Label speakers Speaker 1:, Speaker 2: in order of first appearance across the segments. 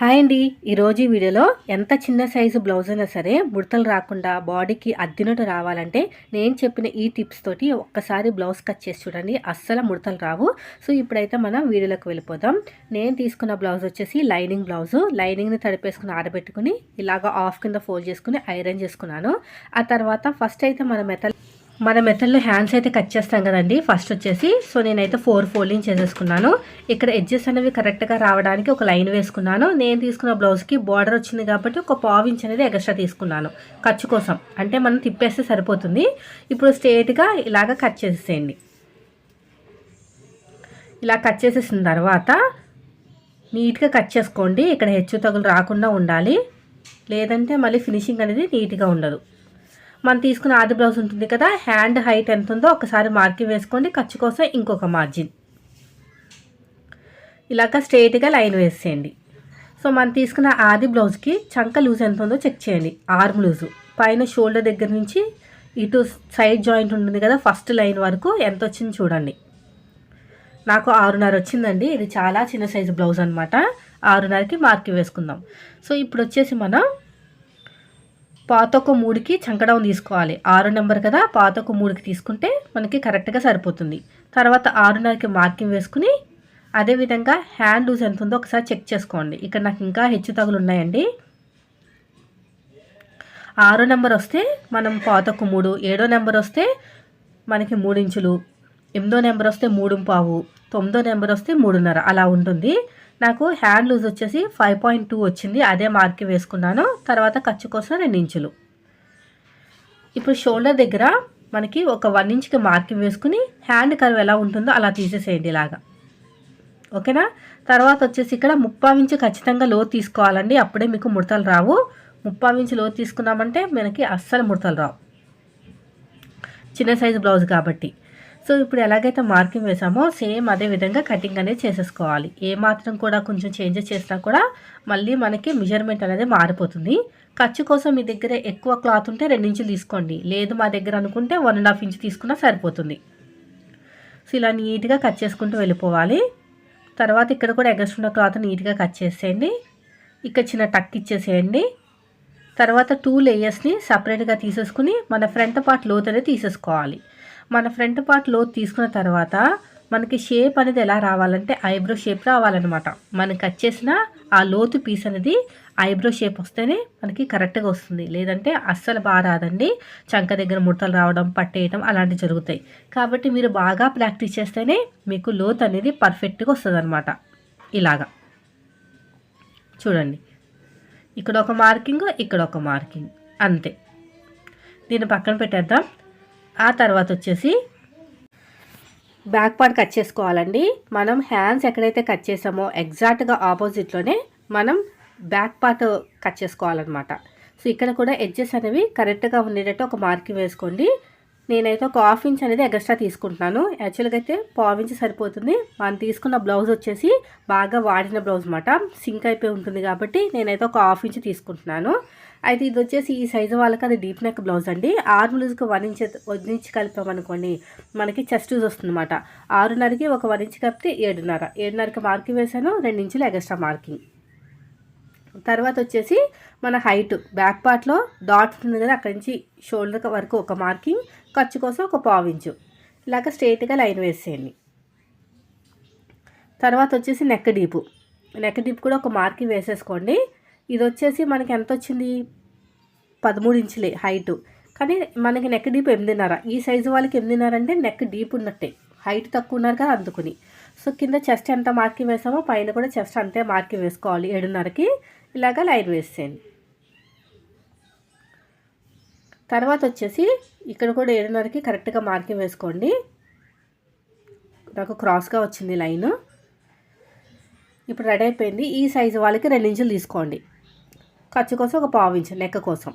Speaker 1: Hi అండి. ఈరోజు ఈ వీడియోలో ఎంత చిన్న సైజు బ్లౌజ్ అయినా సరే ముడతలు రాకుండా బాడీకి అద్దినట్టు రావాలంటే నేను చెప్పిన ఈ టిప్స్ తోటి ఒక్కసారి బ్లౌజ్ కట్ చేసి చూడండి. అస్సలు ముడతలు రావు. సో ఇప్పుడైతే మనం వీడియోలోకి వెళ్ళిపోదాం. నేను తీసుకున్న బ్లౌజ్ వచ్చేసి లైనింగ్ బ్లౌజు. లైనింగ్ని తడిపేసుకుని ఆరబెట్టుకుని ఇలాగ ఆఫ్ కింద ఫోల్డ్ చేసుకుని ఐరన్ చేసుకున్నాను. ఆ తర్వాత ఫస్ట్ అయితే మన మెథల్ మన మెథడ్లో హ్యాండ్స్ అయితే కట్ చేస్తాం కదండి. ఫస్ట్ వచ్చేసి సో నేనైతే ఫోర్ ఫోల్డింగ్ చేసేసుకున్నాను. ఇక్కడ ఎడ్జెస్ అనేవి కరెక్ట్గా రావడానికి ఒక లైన్ వేసుకున్నాను. నేను తీసుకున్న బ్లౌజ్కి బార్డర్ వచ్చింది కాబట్టి ఒక పావు ఇంచ్ అనేది ఎక్స్ట్రా తీసుకున్నాను. ఖర్చు కోసం. అంటే మనం తిప్పేస్తే సరిపోతుంది. ఇప్పుడు స్ట్రేట్గా ఇలాగ కట్ చేసేయండి ఇలా కట్ చేసేసిన తర్వాత నీట్గా కట్ చేసుకోండి. ఇక్కడ హెచ్చు తగులు రాకుండా ఉండాలి. లేదంటే మళ్ళీ ఫినిషింగ్ అనేది నీట్గా ఉండదు. మనం తీసుకున్న ఆది బ్లౌజ్ ఉంటుంది కదా హ్యాండ్ హైట్ ఎంత ఉందో ఒకసారి మార్కింగ్ వేసుకోండి. ఖర్చు కోసం ఇంకొక మార్జిన్ ఇలాగ స్ట్రైట్గా లైన్ వేసేయండి. సో మనం తీసుకున్న ఆది బ్లౌజ్కి చంక లూజ్ ఎంత ఉందో చెక్ చేయండి. ఆర్మ్ లూజు పైన షోల్డర్ దగ్గర నుంచి ఇటు సైడ్ జాయింట్ ఉంటుంది కదా ఫస్ట్ లైన్ వరకు ఎంత వచ్చింది చూడండి. నాకు ఆరున్నర వచ్చిందండి. ఇది చాలా చిన్న సైజు బ్లౌజ్ అనమాట ఆరున్నరకి మార్కి వేసుకుందాం. సో ఇప్పుడు వచ్చేసి మనం పాతొక మూడుకి చంకడం తీసుకోవాలి. ఆరు నెంబర్ కదా పాతొక మూడుకి తీసుకుంటే మనకి కరెక్ట్గా సరిపోతుంది. తర్వాత ఆరున్నరకి మార్కింగ్ వేసుకుని అదేవిధంగా హ్యాండ్ లూజ్ ఎంత ఉందో ఒకసారి చెక్ చేసుకోండి. ఇక్కడ నాకు ఇంకా హెచ్చు తగులు ఉన్నాయండి. ఆరో నెంబర్ వస్తే మనం పాతొక్క మూడు ఏడో నెంబర్ వస్తే మనకి మూడు ఇంచులు ఎనిమిదో నెంబర్ వస్తే మూడు పావు తొమ్మిదో నెంబర్ వస్తే మూడున్నర అలా ఉంటుంది. నాకు హ్యాండ్ లూజ్ వచ్చేసి ఫైవ్ పాయింట్ టూ వచ్చింది అదే మార్క్ వేసుకున్నాను. తర్వాత ఖర్చు కోసం రెండు ఇంచులు. ఇప్పుడు షోల్డర్ దగ్గర మనకి ఒక వన్ ఇంచ్కి మార్కింగ్ వేసుకుని హ్యాండ్ కర్వ్ ఎలా ఉంటుందో అలా తీసేసేయండి ఇలాగా. ఓకేనా? తర్వాత వచ్చేసి ఇక్కడ ముప్పావు ఇంచు ఖచ్చితంగా లో తీసుకోవాలండి అప్పుడే మీకు ముడతలు రావు. ముప్పావు ఇంచు లో తీసుకున్నామంటే మనకి అస్సలు ముడతలు రావు. చిన్న సైజు బ్లౌజ్ కాబట్టి. సో ఇప్పుడు ఎలాగైతే మార్కింగ్ వేసామో సేమ్ అదే విధంగా కటింగ్ అనేది చేసేసుకోవాలి. ఏ మాత్రం కూడా కొంచెం చేంజెస్ చేసినా కూడా మళ్ళీ మనకి మెజర్మెంట్ అనేది మారిపోతుంది. ఖర్చు కోసం మీ దగ్గర ఎక్కువ క్లాత్ ఉంటే రెండించులు తీసుకోండి. లేదు మా దగ్గర అనుకుంటే వన్ అండ్ హాఫ్ ఇంచ్ తీసుకున్నా సరిపోతుంది. సో ఇలా నీట్గా కట్ చేసుకుంటూ వెళ్ళిపోవాలి. తర్వాత ఇక్కడ కూడా ఎగస్ట్రున్న క్లాత్ నీట్గా కట్ చేసేయండి. ఇక్కడ చిన్న టక్ ఇచ్చేసేయండి. తర్వాత టూ లేయర్స్ని సపరేట్గా తీసేసుకుని మన ఫ్రంట్ పార్ట్ లోత్ అనేది తీసేసుకోవాలి. మన ఫ్రంట్ పార్ట్లో తీసుకున్న తర్వాత మనకి షేప్ అనేది ఎలా రావాలంటే ఐబ్రో షేప్ రావాలన్నమాట. మనం కట్ చేసిన ఆ లోతు పీస్ అనేది ఐబ్రో షేప్ వస్తేనే మనకి కరెక్ట్గా వస్తుంది. లేదంటే అస్సలు బాగా రాదండి. చంక దగ్గర ముడతలు రావడం పట్టేయడం అలాంటివి జరుగుతాయి. కాబట్టి మీరు బాగా ప్రాక్టీస్ చేస్తేనే మీకు లోతు అనేది పర్ఫెక్ట్గా వస్తుంది అనమాట ఇలాగా. చూడండి. ఇక్కడ ఒక మార్కింగ్ ఇక్కడ ఒక మార్కింగ్. అంతే. దీన్ని పక్కన పెట్టేద్దాం. ఆ తర్వాత వచ్చేసి బ్యాక్ పార్ట్ కట్ చేసుకోవాలండి. మనం హ్యాండ్స్ ఎక్కడైతే కట్ చేసామో ఎగ్జాక్ట్గా ఆపోజిట్లోనే మనం బ్యాక్ పార్ట్ కట్ చేసుకోవాలన్నమాట. సో ఇక్కడ కూడా ఎడ్జెస్ అనేవి కరెక్ట్గా ఉండేటట్టు ఒక మార్కింగ్ వేసుకోండి. నేనైతే ఒక హాఫ్ ఇంచ్ అనేది ఎక్స్ట్రా తీసుకుంటున్నాను. యాక్చువల్గా అయితే పావు ఇంచ్ సరిపోతుంది. మనం తీసుకున్న బ్లౌజ్ వచ్చేసి బాగా వాడిన బ్లౌజ్ అనమాట సింక్ అయిపోయి ఉంటుంది కాబట్టి నేనైతే ఒక హాఫ్ ఇంచ్ తీసుకుంటున్నాను. అయితే ఇది వచ్చేసి ఈ సైజు వాళ్ళకి అది డీప్ నెక్ బ్లౌజ్ అండి. ఆరు లూజ్కి వన్ ఇంచ్ వన్ ఇంచ్ కలిపామనుకోండి మనకి చెస్ట్ లూజ్ వస్తుందన్నమాట. ఆరున్నరకి ఒక వన్ ఇంచ్ కలిపితే ఏడున్నర. ఏడున్నరకి మార్కింగ్ వేసాను రెండు ఇంచులు ఎగస్ట్రా మార్కింగ్ తర్వాత వచ్చేసి మన హైట్ బ్యాక్ పార్ట్లో డాట్ ఉంటుంది కదా అక్కడి నుంచి షోల్డర్ వరకు ఒక మార్కింగ్ ఖర్చు కోసం ఒక పావించు ఇలాగ స్ట్రైట్గా లైన్ వేసేయండి. తర్వాత వచ్చేసి నెక్ డీపు నెక్ డీప్ కూడా ఒక మార్కింగ్ వేసేసుకోండి. ఇది వచ్చేసి మనకి ఎంత వచ్చింది పదమూడు ఇంచులే హైటు. కానీ మనకి నెక్ డీప్ ఎనిమిదిన్నర. ఈ సైజు వాళ్ళకి ఎనిమిదిన్నర అంటే నెక్ డీప్ ఉన్నట్టే. హైట్ తక్కువ ఉన్నారు కదా అందుకుని. సో కింద చెస్ట్ ఎంత మార్కింగ్ వేసామో పైన కూడా చెస్ట్ అంతే మార్కింగ్ వేసుకోవాలి. ఏడున్నరకి ఇలాగ లైన్ వేసేయండి. తర్వాత వచ్చేసి ఇక్కడ కూడా ఏడున్నరకి కరెక్ట్గా మార్కింగ్ వేసుకోండి. నాకు క్రాస్గా వచ్చింది లైన్. ఇప్పుడు రెడీ అయిపోయింది. ఈ సైజు వాళ్ళకి రెండు ఇంచులు తీసుకోండి. ఖర్చు కోసం ఒక పావు ఇంచు లెక్క కోసం.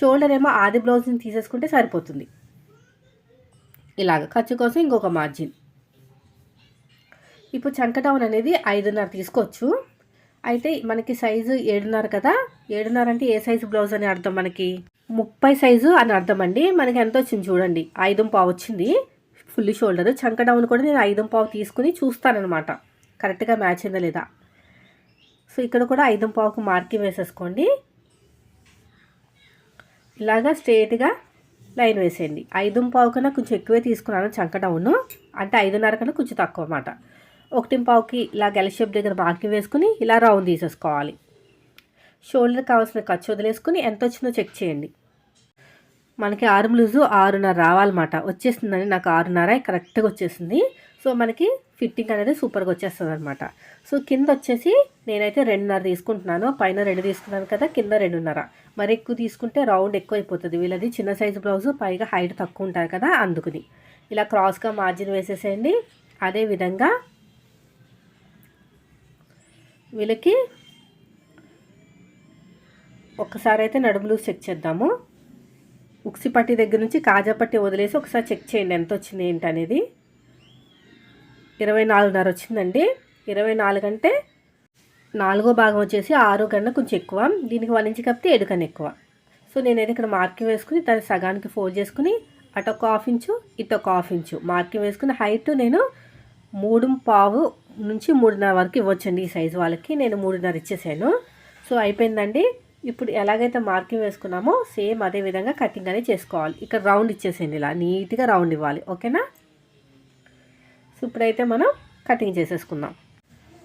Speaker 1: షోల్డర్ ఏమో ఆది బ్లౌజ్ని తీసేసుకుంటే సరిపోతుంది. ఇలాగ ఖర్చు కోసం ఇంకొక మార్జిన్. ఇప్పుడు చంకటౌన్ అనేది ఐదున్నర తీసుకోవచ్చు. అయితే మనకి సైజు ఏడున్నర కదా. ఏడున్నర అంటే ఏ సైజు బ్లౌజ్ అని అర్థం మనకి? ముప్పై సైజు అని అర్థం అండి. మనకి ఎంత వచ్చింది చూడండి. ఐదు పావు వచ్చింది. Full shoulder. చంక డౌన్ కూడా నేను ఐదు పావు తీసుకుని చూస్తానమాట కరెక్ట్గా మ్యాచ్ అయిందా లేదా? సో ఇక్కడ కూడా ఐదు పావుకు మార్కింగ్ వేసేసుకోండి. ఇలాగా స్ట్రేట్గా లైన్ వేసేయండి. ఐదు పావు కన్నా కొంచెం ఎక్కువే తీసుకున్నాను చంక డౌను అంటే ఐదున్నర కన్నా కొంచెం తక్కువ అన్నమాట. ఒకటి పావుకి ఇలా గెల షేప్ దగ్గర మార్కింగ్ వేసుకుని ఇలా రౌండ్ తీసేసుకోవాలి. షోల్డర్ కావాల్సిన ఖర్చు వదిలేసుకుని ఎంత వచ్చిందో చెక్ చేయండి. మనకి ఆర్మ్ లూజు ఆరున్నర రావాలన్నమాట. వచ్చేసిందని నాకు ఆరున్నర కరెక్ట్గా వచ్చేసింది. సో మనకి ఫిట్టింగ్ అనేది సూపర్గా వచ్చేస్తుంది అనమాట సో కింద వచ్చేసి నేనైతే రెండున్నర తీసుకుంటున్నాను. పైన రెండు తీసుకున్నాను కదా కింద రెండున్నర. మరి ఎక్కువ తీసుకుంటే రౌండ్ ఎక్కువ అయిపోతుంది వీళ్ళది చిన్న సైజు బ్లౌజ్ పైగా హైట్ తక్కువ ఉంటుంది కదా అందుకుని. ఇలా క్రాస్గా మార్జిన్ వేసేసేయండి. అదేవిధంగా వీళ్ళకి ఒక్కసారి అయితే నడుములు చెక్ చేద్దాము. ఉక్సి పట్టి దగ్గర నుంచి కాజా పట్టి వదిలేసి ఒకసారి చెక్ చేయండి ఎంత వచ్చింది ఏంటనేది ఇరవై నాలుగున్నర వచ్చిందండి. ఇరవై నాలుగు అంటే నాలుగో భాగం వచ్చేసి ఆరు కన్నా కొంచెం ఎక్కువ. దీనికి వన్ ఇంచ్ కప్పితే ఏడు కన్నా ఎక్కువ. సో నేనైతే ఇక్కడ మార్కింగ్ వేసుకుని దాన్ని సగానికి ఫోల్డ్ చేసుకుని అటు ఒక హాఫ్ ఇంచు ఇటు ఒక హాఫ్ ఇంచు మార్కింగ్ వేసుకుని హైట్ నేను మూడు పావు నుంచి మూడున్నర వరకు ఇవ్వచ్చండి ఈ సైజు వాళ్ళకి. నేను మూడున్నర ఇచ్చేసాను. సో అయిపోయిందండి. ఇప్పుడు ఎలాగైతే మార్కింగ్ వేసుకున్నామో సేమ్ అదే విధంగా కటింగ్ అనేది చేసుకోవాలి. ఇక్కడ రౌండ్ ఇచ్చేసేయండి ఇలా. నీట్గా రౌండ్ ఇవ్వాలి. ఓకేనా? సో ఇప్పుడైతే మనం కటింగ్ చేసేసుకుందాం.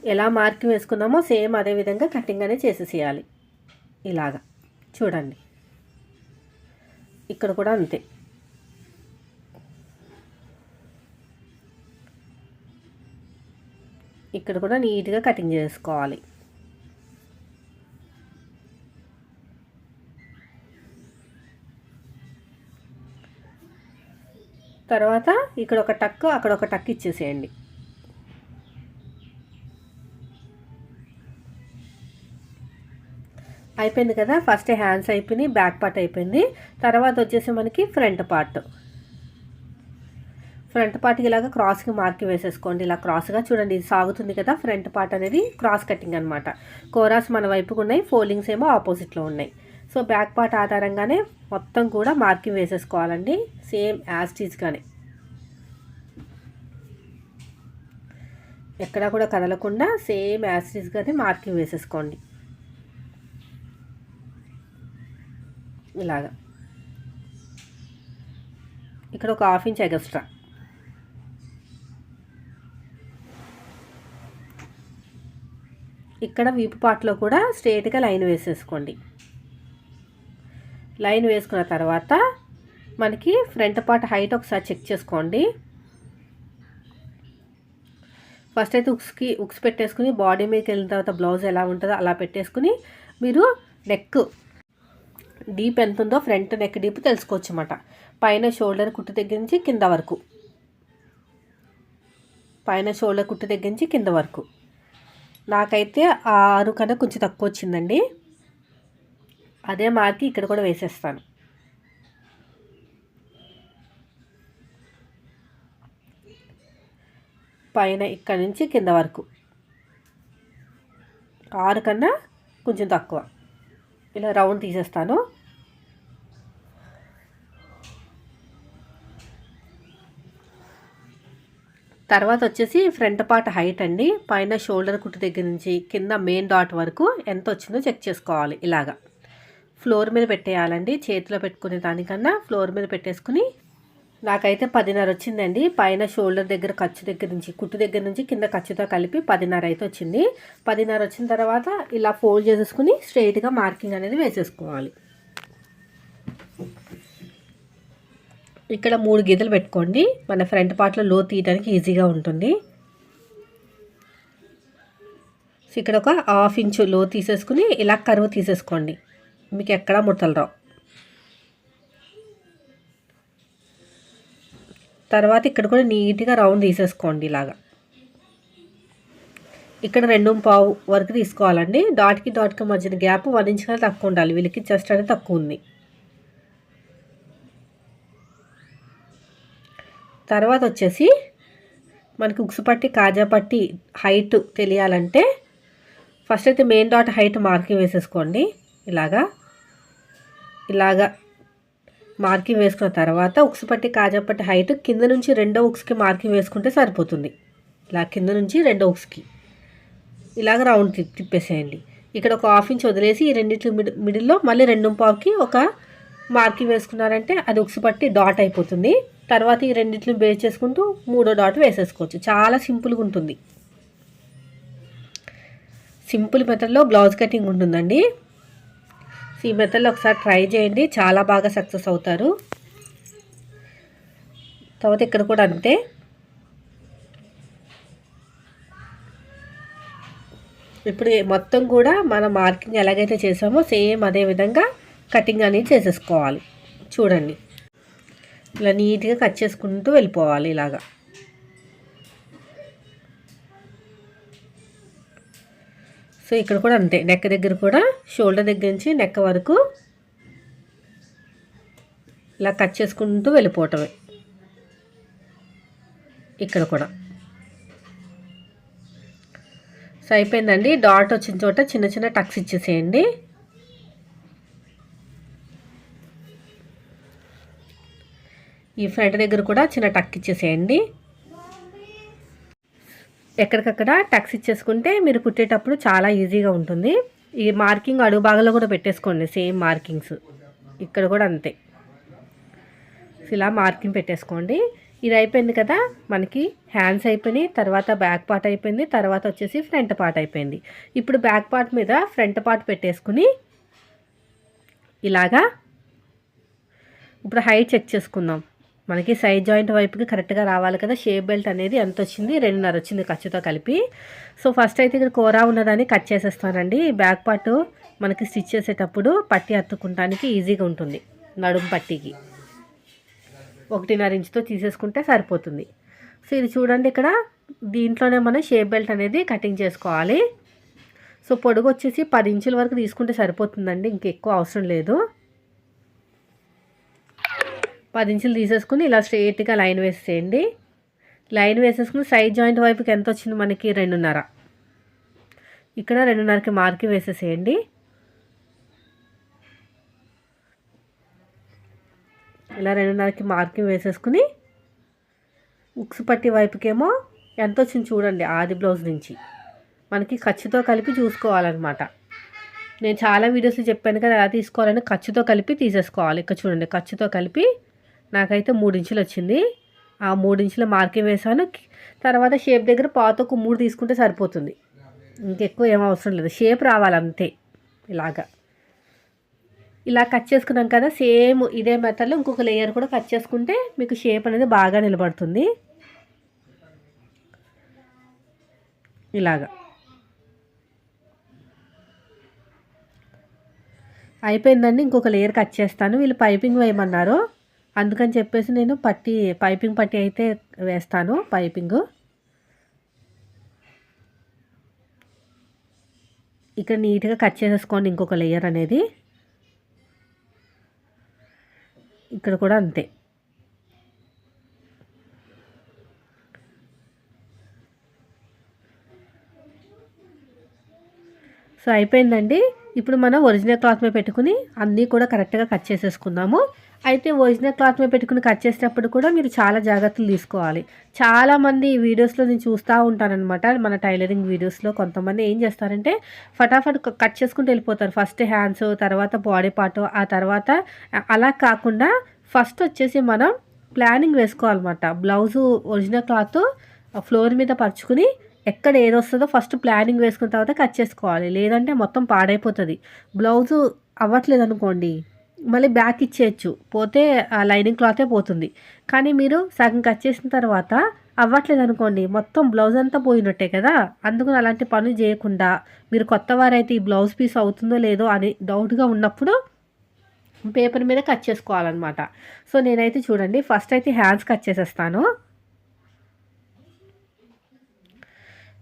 Speaker 1: ఎలా మార్కింగ్ వేసుకున్నామో సేమ్ అదే విధంగా కటింగ్ అనేది చేసేసేయాలి. ఇలాగా. చూడండి. ఇక్కడ కూడా అంతే. ఇక్కడ కూడా నీట్గా కటింగ్ చేసుకోవాలి. తర్వాత ఇక్కడ ఒక టక్ అక్కడ ఒక టక్ ఇచ్చేసేయండి. అయిపోయింది కదా? ఫస్ట్ హ్యాండ్స్ అయిపోయినాయి బ్యాక్ పార్ట్ అయిపోయింది. తర్వాత వచ్చేసి మనకి ఫ్రంట్ పార్ట్. ఫ్రంట్ పార్ట్కి ఇలాగ క్రాస్కి మార్కి వేసేసుకోండి. ఇలా క్రాస్గా చూడండి ఇది సాగుతుంది కదా? ఫ్రంట్ పార్ట్ అనేది క్రాస్ కటింగ్ అనమాట కోరాస్ మన వైపుకు ఉన్నాయి ఫోల్డింగ్స్ ఏమో ఆపోజిట్లో ఉన్నాయి. సో బ్యాక్ పార్ట్ ఆధారంగానే మొత్తం కూడా మార్కింగ్ వేసేసుకోవాలండి. సేమ్ యాస్టీజ్గానే ఎక్కడా కూడా కదలకుండా సేమ్ యాస్టీజ్గానే మార్కింగ్ వేసేసుకోండి. ఇలాగా. ఇక్కడ ఒక హాఫ్ ఇంచ్ ఎగస్ట్రా ఇక్కడ వీపు పాటలో కూడా స్ట్రేట్గా లైన్ వేసేసుకోండి. లైన్ వేసుకున్న తర్వాత మనకి ఫ్రంట్ పార్ట్ హైట్ ఒకసారి చెక్ చేసుకోండి. ఫస్ట్ అయితే ఉక్స్కి ఉక్స్ పెట్టేసుకుని బాడీ మీదకి వెళ్ళిన తర్వాత బ్లౌజ్ ఎలా ఉంటుందో అలా పెట్టేసుకుని మీరు నెక్ డీప్ ఎంత ఉందో ఫ్రంట్ నెక్ డీప్ తెలుసుకోవచ్చు అన్నమాట పైన షోల్డర్ కుట్టు దగ్గర నుంచి కింద వరకు. పైన షోల్డర్ కుట్టు దగ్గర నుంచి కింద వరకు. నాకైతే ఆరు కన్నా కొంచెం తక్కువ వచ్చిందండి. అదే మార్కి ఇక్కడ కూడా వేసేస్తాను. పైన ఇక్కడ నుంచి కింద వరకు. ఆరు కన్నా కొంచెం తక్కువ. ఇలా రౌండ్ తీసేస్తాను. తర్వాత వచ్చేసి ఫ్రంట్ పార్ట్ హైట్ అండి. పైన షోల్డర్ కుట్టు దగ్గర నుంచి కింద మెయిన్ డాట్ వరకు ఎంత వచ్చిందో చెక్ చేసుకోవాలి ఇలాగా. ఫ్లోర్ మీద పెట్టేయాలండి. చేతిలో పెట్టుకునే దానికన్నా ఫ్లోర్ మీద పెట్టేసుకుని నాకైతే పదిన్నర వచ్చిందండి. పైన షోల్డర్ దగ్గర ఖర్చు దగ్గర నుంచి కుట్టు దగ్గర నుంచి కింద ఖర్చుతో కలిపి పదిన్నర అయితే వచ్చింది. పదిన్నర వచ్చిన తర్వాత ఇలా ఫోల్డ్ చేసేసుకుని స్ట్రైట్గా మార్కింగ్ అనేది వేసేసుకోవాలి. ఇక్కడ మూడు గీతలు పెట్టుకోండి. మన ఫ్రంట్ పార్ట్లో లో తీయడానికి ఈజీగా ఉంటుంది. సో ఇక్కడ ఒక హాఫ్ ఇంచు లో తీసేసుకుని ఇలా కరువు తీసేసుకోండి. మీకు ఎక్కడా ముడతలు రావు. తర్వాత ఇక్కడ కూడా నీట్గా రౌండ్ తీసేసుకోండి ఇలాగా. ఇక్కడ రెండు పావు వరకు తీసుకోవాలండి. డాట్కి డాట్కి మధ్యన గ్యాప్ వన్ ఇంచ్ కన్నా తక్కువ ఉండాలి. వీళ్ళకి చెస్ట్ అనేది తక్కువ ఉంది. తర్వాత వచ్చేసి మనకి ఉక్సు పట్టి కాజా పట్టి హైట్ తెలియాలంటే ఫస్ట్ అయితే మెయిన్ డాట్ హైట్ మార్కింగ్ వేసేసుకోండి ఇలాగా. ఇలాగా మార్కింగ్ వేసుకున్న తర్వాత ఉక్సుపట్టి కాజాపట్టి హైట్ కింద నుంచి రెండో ఉక్స్కి మార్కింగ్ వేసుకుంటే సరిపోతుంది. ఇలా కింద నుంచి రెండో ఉక్స్కి. ఇలాగ రౌండ్ తిప్పేసేయండి. ఇక్కడ ఒక హాఫ్ ఇంచ్ వదిలేసి ఈ రెండింటి మిడి మిడిల్లో మళ్ళీ రెండు పావుకి ఒక మార్కింగ్ వేసుకున్నారంటే అది ఉక్సుపట్టి డాట్ అయిపోతుంది. తర్వాత ఈ రెండింటిని బేస్ చేసుకుంటూ మూడో డాట్ వేసేసుకోవచ్చు. చాలా సింపుల్గా ఉంటుంది. సింపుల్ మెథడ్లో బ్లౌజ్ కటింగ్ ఉంటుందండి. ఈ మెథడ్లో ఒకసారి ట్రై చేయండి. చాలా బాగా సక్సెస్ అవుతారు. తర్వాత ఇక్కడ కూడా అంతే. ఇప్పుడు మొత్తం కూడా మన మార్కింగ్ ఎలాగైతే చేసామో సేమ్ అదే విధంగా కటింగ్ అనేది చేసేసుకోవాలి. చూడండి. ఇలా నీట్గా కట్ చేసుకుంటూ వెళ్ళిపోవాలి ఇలాగా. సో ఇక్కడ కూడా అంతే. నెక్ దగ్గర కూడా షోల్డర్ దగ్గర నుంచి నెక్ వరకు ఇలా కట్ చేసుకుంటూ వెళ్ళిపోవటమే. ఇక్కడ కూడా. సో అయిపోయిందండి. డాట్ వచ్చిన చోట చిన్న చిన్న టక్స్ ఇచ్చేసేయండి. ఈ ఫ్రంట్ దగ్గర కూడా చిన్న టక్ ఇచ్చేసేయండి. ఎక్కడికక్కడ టక్స్ ఇచ్చేసుకుంటే మీరు కుట్టేటప్పుడు చాలా ఈజీగా ఉంటుంది. ఈ మార్కింగ్ అడుగు భాగంలో కూడా పెట్టేసుకోండి సేమ్ మార్కింగ్స్ ఇక్కడ కూడా అంతే. ఇలా మార్కింగ్ పెట్టేసుకోండి. ఇది అయిపోయింది కదా మనకి హ్యాండ్స్ అయిపోయినాయి తర్వాత బ్యాక్ పార్ట్ అయిపోయింది తర్వాత వచ్చేసి ఫ్రంట్ పార్ట్ అయిపోయింది. ఇప్పుడు బ్యాక్ పార్ట్ మీద ఫ్రంట్ పార్ట్ పెట్టేసుకుని ఇలాగా ఇప్పుడు హైట్ చెక్ చేసుకుందాం. మనకి సైడ్ జాయింట్ వైపుకి కరెక్ట్గా రావాలి కదా షేప్ బెల్ట్ అనేది ఎంత వచ్చింది? రెండున్నర వచ్చింది ఖర్చుతో కలిపి. సో ఫస్ట్ అయితే ఇక్కడ కూర ఉన్నదాన్ని కట్ చేసేస్తానండి. బ్యాక్ పార్ట్ మనకి స్టిచ్ చేసేటప్పుడు పట్టి అత్తుకుంటానికి ఈజీగా ఉంటుంది నడుము పట్టికి. ఒకటిన్నర ఇంచుతో తీసేసుకుంటే సరిపోతుంది. సో ఇది చూడండి ఇక్కడ దీంట్లోనే మనం షేప్ బెల్ట్ అనేది కటింగ్ చేసుకోవాలి. సో పొడుగు వచ్చేసి పది ఇంచుల వరకు తీసుకుంటే సరిపోతుందండి ఇంకెక్కువ అవసరం లేదు. పది ఇంచులు తీసేసుకుని ఇలా స్ట్రేట్గా లైన్ వేసేయండి. లైన్ వేసేసుకుని సైడ్ జాయింట్ వైపుకి ఎంత వచ్చింది మనకి? రెండున్నర. ఇక్కడ రెండున్నరకి మార్కి వేసేసేయండి. ఇలా రెండున్నరకి మార్కింగ్ వేసేసుకుని ఉక్స్ పట్టి వైపుకేమో ఎంత వచ్చింది చూడండి ఆది బ్లౌజ్ నుంచి. మనకి ఖర్చుతో కలిపి చూసుకోవాలన్నమాట. నేను చాలా వీడియోస్లో చెప్పాను కదా ఎలా తీసుకోవాలని ఖర్చుతో కలిపి తీసేసుకోవాలి. ఇక్కడ చూడండి ఖర్చుతో కలిపి నాకైతే మూడు ఇంచులు వచ్చింది. ఆ మూడు ఇంచుల మార్కింగ్ వేసాను. తర్వాత షేప్ దగ్గర పాత ఒక మూడు తీసుకుంటే సరిపోతుంది. ఇంకెక్కువ ఏం అవసరం లేదు. షేప్ రావాలి అంతే ఇలాగా. ఇలా కట్ చేసుకున్నాం కదా సేమ్ ఇదే మెథడ్లో ఇంకొక లేయర్ కూడా కట్ చేసుకుంటే మీకు షేప్ అనేది బాగా నిలబడుతుంది. ఇలాగా. అయిపోయిందండి. ఇంకొక లేయర్ కట్ చేస్తాను. వీళ్ళు పైపింగ్ వేయమన్నారు. అందుకని చెప్పేసి నేను పట్టి పైపింగ్ పట్టి అయితే వేస్తాను పైపింగ్. ఇక్కడ నీట్గా కట్ చేసేసుకోండి ఇంకొక లేయర్ అనేది. ఇక్కడ కూడా అంతే. సో అయిపోయిందండి. ఇప్పుడు మనం ఒరిజినల్ క్లాత్ మీద పెట్టుకుని అన్నీ కూడా కరెక్ట్గా కట్ చేసేసుకుందాము. అయితే ఒరిజినల్ క్లాత్ మీద పెట్టుకుని కట్ చేసేటప్పుడు కూడా మీరు చాలా జాగ్రత్తలు తీసుకోవాలి. చాలామంది వీడియోస్లో నేను చూస్తూ ఉంటానన్నమాట. మన టైలరింగ్ వీడియోస్లో కొంతమంది ఏం చేస్తారంటే ఫటాఫట్ కట్ చేసుకుంటూ వెళ్ళిపోతారు. ఫస్ట్ హ్యాండ్స్ తర్వాత బాడీ పార్ట్ ఆ తర్వాత అలా కాకుండా ఫస్ట్ వచ్చేసి మనం ప్లానింగ్ వేసుకోవాలన్నమాట. బ్లౌజు ఒరిజినల్ క్లాత్ ఫ్లోర్ మీద పరుచుకుని ఎక్కడ ఏది వస్తుందో ఫస్ట్ ప్లానింగ్ వేసుకున్న తర్వాత కట్ చేసుకోవాలి. లేదంటే మొత్తం పాడైపోతుంది. బ్లౌజు అవ్వట్లేదు అనుకోండి మళ్ళీ బ్యాక్ ఇచ్చేయచ్చు. పోతే ఆ లైనింగ్ క్లాతే పోతుంది. కానీ మీరు సగం కట్ చేసిన తర్వాత అవ్వట్లేదు అనుకోండి మొత్తం బ్లౌజ్ అంతా పోయినట్టే కదా? అందుకని అలాంటి పనులు చేయకుండా మీరు కొత్త వారైతే ఈ బ్లౌజ్ పీస్ అవుతుందో లేదో అని డౌట్గా ఉన్నప్పుడు పేపర్ మీద కట్ చేసుకోవాలన్నమాట. సో నేనైతే చూడండి ఫస్ట్ అయితే హ్యాండ్స్ కట్ చేసేస్తాను.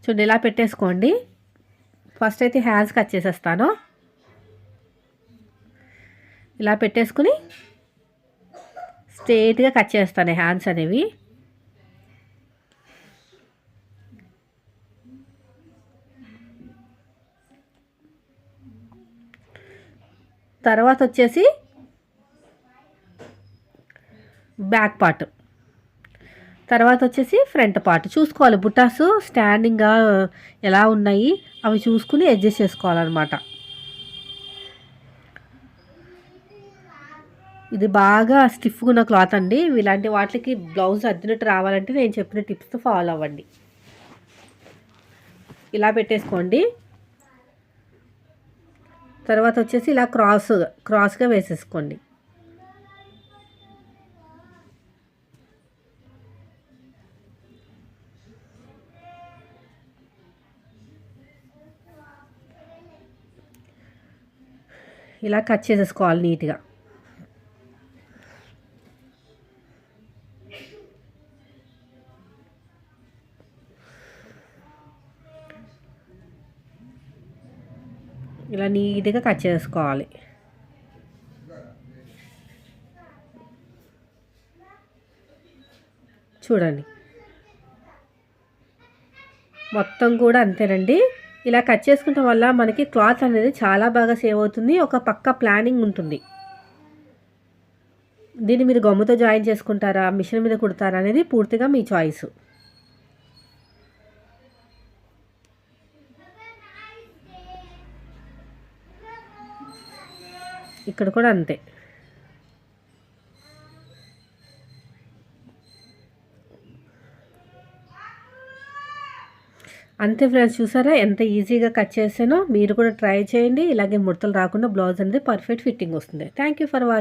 Speaker 1: చూడండి ఇలా పెట్టేసుకోండి. ఫస్ట్ అయితే హ్యాండ్స్ కట్ చేసేస్తాను. ఇలా పెట్టేసుకుని స్ట్రేట్గా కట్ చేస్తాను హ్యాండ్స్ అనేవి. తర్వాత వచ్చేసి బ్యాక్ పార్ట్. తర్వాత వచ్చేసి ఫ్రంట్ పార్ట్. చూసుకోవాలి బుట్టాస్ స్టాండింగ్గా ఎలా ఉన్నాయి అవి చూసుకుని అడ్జస్ట్ చేసుకోవాలన్నమాట. ఇది బాగా స్టిఫ్గా ఉన్న క్లాత్ అండి. ఇలాంటి వాటికి బ్లౌజ్ అద్దినట్టు రావాలంటే నేను చెప్పిన టిప్స్తో ఫాలో అవ్వండి. ఇలా పెట్టేసుకోండి. తర్వాత వచ్చేసి ఇలా క్రాస్ క్రాస్గా వేసేసుకోండి. ఇలా కట్ చేసేసుకోవాలి నీట్గా. ఇలా నీట్గా కట్ చేసుకోవాలి. చూడండి. మొత్తం కూడా అంతేనండి. ఇలా కట్ చేసుకుంటాం వల్ల మనకి క్లాత్ అనేది చాలా బాగా సేవ్ అవుతుంది. ఒక పక్క ప్లానింగ్ ఉంటుంది. దీన్ని మీరు గమ్ముతో జాయిన్ చేసుకుంటారా మిషన్ మీద కుడతారా అనేది పూర్తిగా మీ చాయిస్. ఇక్కడ కూడా అంతే. అంతే ఫ్రెండ్స్ చూసారా? ఎంత ఈజీగా కట్ చేసానో మీరు కూడా ట్రై చేయండి. ఇలాగే ముడతలు రాకుండా బ్లౌజ్ అనేది పర్ఫెక్ట్ ఫిట్టింగ్ వస్తుంది. Thank you for watching